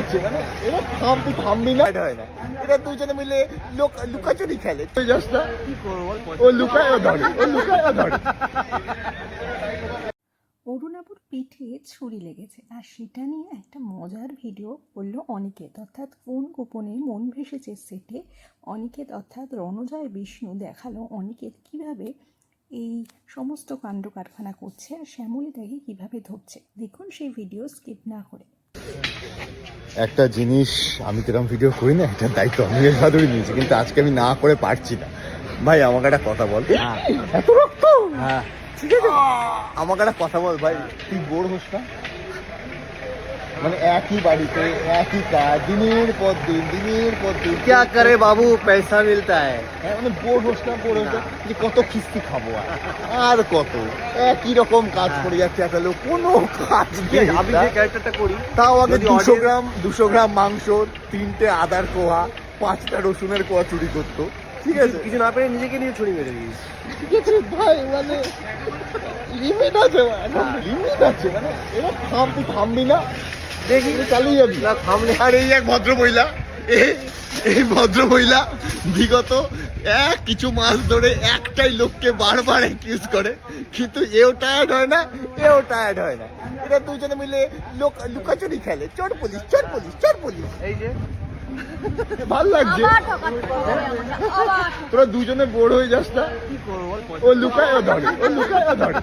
যাচ্ছে মানে পিঠে ছুরি লেগেছে। আর সেটা নিয়ে একটা মজার ভিডিও করল অনিকেত। অর্থাৎ কোন গোপনে মন ভেসেছে সেটে অনিকেত, অর্থাৎ রণজয় বিষ্ণু দেখাল অনিকেত কীভাবে এই সমস্ত কাণ্ড কারখানা করছে আর শ্যামলী তাকে কীভাবে ধরছে। দেখুন সেই ভিডিও স্কিপ না করে। একটা জিনিস আমি কীরকম ভিডিও করি না এটা দায়িত্ব আমি ভাদুরি নিয়েছি কিন্তু আজকে আমি না করে পারছি না। ভাই আমাকে একটা কথা বল। এত রক্ত! হ্যাঁ। ঠিক আছে। আমাকে একটা কথা বল ভাই তুই বোর হোস না? মানে একই বাড়িতে একই কাজ দিনের পর দিন দিনের পর দিন क्या करे बाबू पैसा मिलता है হ্যাঁ, মানে বোর হোস না বোর হোস না যে কত কিস্তি খাবো আর আর কত একই রকম কাজ করে যাচ্ছে একটা লোক কোনো কাজ নেই আমি যে ক্যারেক্টারটা করি তাও আগে যদি দুশো audience- গ্রাম দুশো গ্রাম মাংস তিনটে আদার কোয়া পাঁচটা রসুনের কোয়া চুরি করতো ঠিক আছে কিছু না পেরে নিজেকে নিয়ে ছুরি মেরে দিস ঠিক আছে ভাই মানে লিমিট আছে লিমিট আছে মানে এরা থামবি থামবি না দেখি চালিয়ে যাবি? না থামলে আর এই এক ভদ্র মহিলা। এ- এই ভদ্র মহিলা বিগত এক কিছু মাস ধরে একটাই লোককে বারবার অ্যাকিউজ করে কিন্তু এও টায়ার্ড হয় না এও টায়ার্ড হয় না। এরা দুজনে মিলে লোক লুকাচুরি খেলে চোর পুলিশ চোর পুলিশ চোর পুলিশ। এই যে। ভালো লাগছে। তোরা দুজনে বোর হয়ে যাস না। ও লুকায় ধরে ও লুকায় ধরে।